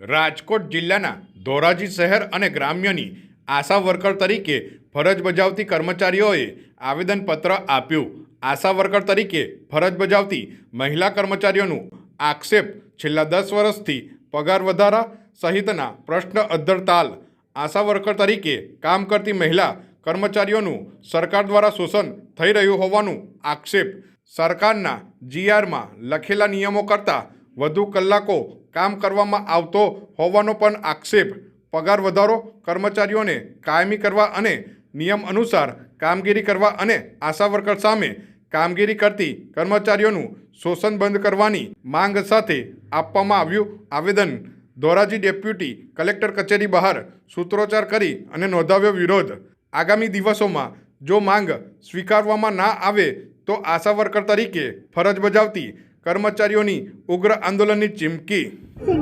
રાજકોટ જિલ્લાના ધોરાજી શહેર અને ગ્રામ્યની આશા વર્કર તરીકે ફરજ બજાવતી કર્મચારીઓએ આવેદનપત્ર આપ્યું. આશા વર્કર તરીકે ફરજ બજાવતી મહિલા કર્મચારીઓનું આક્ષેપ છેલ્લા દસ વર્ષથી પગાર વધારા સહિતના પ્રશ્ન અદ્ધરતાલ આશા વર્કર તરીકે કામ કરતી મહિલા કર્મચારીઓનું સરકાર દ્વારા શોષણ થઈ રહ્યું હોવાનું આક્ષેપ. સરકારના જીઆરમાં લખેલા નિયમો કરતાં વધુ કલાકો કામ કરવામાં આવતો હોવાનો પણ આક્ષેપ. પગાર વધારો, કર્મચારીઓને કાયમી કરવા અને નિયમ અનુસાર કામગીરી કરવા અને આશા વર્કર સામે કામગીરી કરતી કર્મચારીઓનું શોષણ બંધ કરવાની માંગ સાથે આપવામાં આવ્યું આવેદન. ધોરાજી ડેપ્યુટી કલેક્ટર કચેરી બહાર સૂત્રોચ્ચાર કરી અને નોંધાવ્યો વિરોધ. આગામી દિવસોમાં જો માંગ સ્વીકારવામાં ના આવે તો આશા વર્કર તરીકે ફરજ બજાવતી કર્મચારીઓની ઉગ્ર આંદોલનની ચીમકી.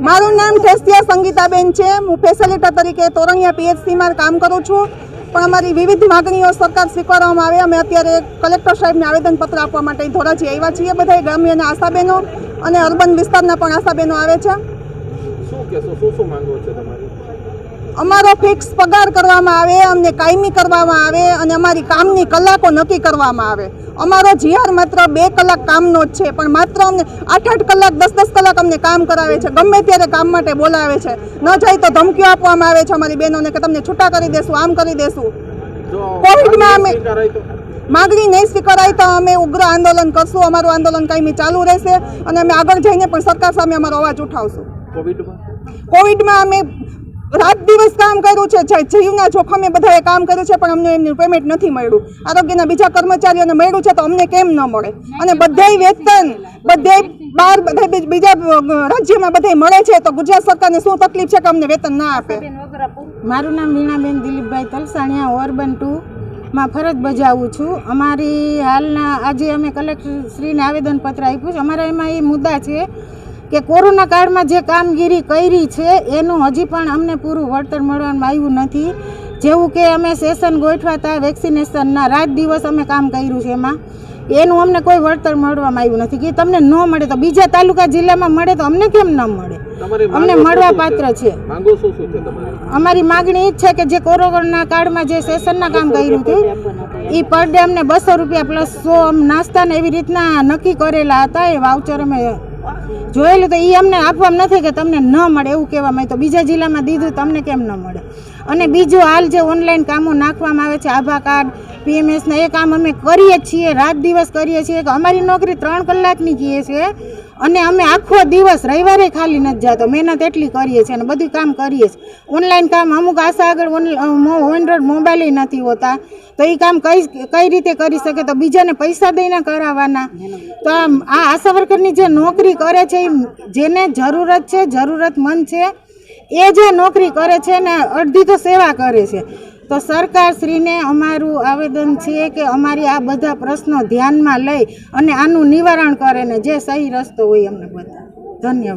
મારું નામ ખેસ્તિયા સંગીતાબેન છે. હું ફેસિલિટર તરીકે તોરણિયા પીએચસીમાં કામ કરું છું. પણ અમારી વિવિધ માગણીઓ સરકાર સ્વીકારવામાં આવે. અમે અત્યારે કલેક્ટર સાહેબને આવેદનપત્ર આપવા માટે ધોરાજી આવ્યા છીએ. બધા ગ્રામ્યના આશાબેનો અને અર્બન વિસ્તારના પણ આશાબેનો આવે છે. શું કહેશો? શું શું માંગો છે તમારી? અમારો ફિક્સ પગાર કરવામાં આવે અમને કાયમી કરવામાં આવે અને અમારી કામની કલાકો નક્કી કરવામાં આવે. અમારો જીઆર માત્ર બે કલાક કામનો જ છે પણ માત્ર અમને આઠ આઠ કલાક દસ દસ કલાક અમને કામ કરાવે છે. ગમે ત્યારે કામ માટે બોલાવે છે. ન જાય તો ધમકીઓ આપવામાં આવે છે અમારી બહેનોને કે તમને છૂટા કરી દેશું આમ કરી દેશું. કોવિડમાં અમે- માગણી નહીં સ્વીકારાય તો અમે ઉગ્ર આંદોલન કરશું અમારું આંદોલન કાયમી ચાલુ રહેશે અને અમે આગળ જઈને પણ સરકાર સામે અમારો અવાજ ઉઠાવશું. કોવિડમાં? કોવિડમાં અમે રાત દિવસ કામ કર્યું છે જીવના જોખમે બધાએ કામ કર્યું છે, પણ અમને એમનું પેમેન્ટ નથી મળ્યું. આરોગ્યના બીજા કર્મચારીઓને મળ્યું છે તો અમને કેમ ન મળે? અને બધાય વેતન બધે બાર બધા બીજા રાજ્યમાં બધે મળે છે તો ગુજરાત સરકારને શું તકલીફ છે કે અમને વેતન ના આપે? મારું નામ વીણાબેન દિલીપભાઈ તલસાણિયા, ઓર્બન ટુ. માં ફરજ બજાવું છું. અમારી હાલના, આજે અમે કલેક્ટરશ્રીને આવેદનપત્ર આપ્યું છે. અમારા એમાં એ મુદ્દા છે કે કોરોના કાળમાં જે કામગીરી કરી છે એનું હજી પણ અમને પૂરું વળતર મળવામાં આવ્યું નથી. જેવું કે અમે સેશન ગોઠવા હતા વેક્સિનેશનના રાત દિવસ અમે કામ કર્યું છે એમાં. એનું અમને કોઈ વળતર મળવામાં આવ્યું નથી. કે તમને ન મળે તો બીજા તાલુકા જિલ્લામાં મળે તો અમને કેમ ન મળે? અમને મળવા પાત્ર છે. અમારી માગણી એ જ છે કે જે કોરોના કાળમાં જે સેશનના કામ કર્યું હતું એ પર ડે અમને બસો રૂપિયા પ્લસ સો નાસ્તા ને એવી રીતના નક્કી કરેલા હતા. એ વાઉચર અમે જોયેલું તો એ અમને આપવામાં નથી કે તમને ન મળે એવું કહેવામાં તો બીજા જિલ્લામાં દીધું તમને કેમ ન મળે? અને બીજું હાલ જે ઓનલાઈન કામો નાખવામાં આવે છે, આભા કાર્ડ પીએમએસના એ કામ અમે કરીએ છીએ, રાત દિવસ કરીએ છીએ કે અમારી નોકરી ત્રણ કલાકની કહીએ છીએ અને અમે આખો દિવસ રવિવારે ખાલી નથી જતો. મહેનત એટલી કરીએ છીએ અને બધું કામ કરીએ છીએ. ઓનલાઈન કામ અમુક આશા આગળ એન્ડ્રોઈડ મોબાઈલ નથી હોતા. તો એ કામ કઈ કઈ રીતે કરી શકે? તો બીજાને પૈસા દઈને કરાવવાના. તો આ આશા વર્કરની જે નોકરી કરે છે જેને જરૂરત છે, જરૂરતમંદ છે, એ જે નોકરી કરે છે ને અડધી તો સેવા કરે છે. તો સરકારશ્રીને અમારું આવેદન છે કે અમારી આ બધા પ્રશ્નો ધ્યાનમાં લઈ અને આનું નિવારણ કરે ને જે સહી રસ્તો હોય અમને બધા ધન્યવાદ.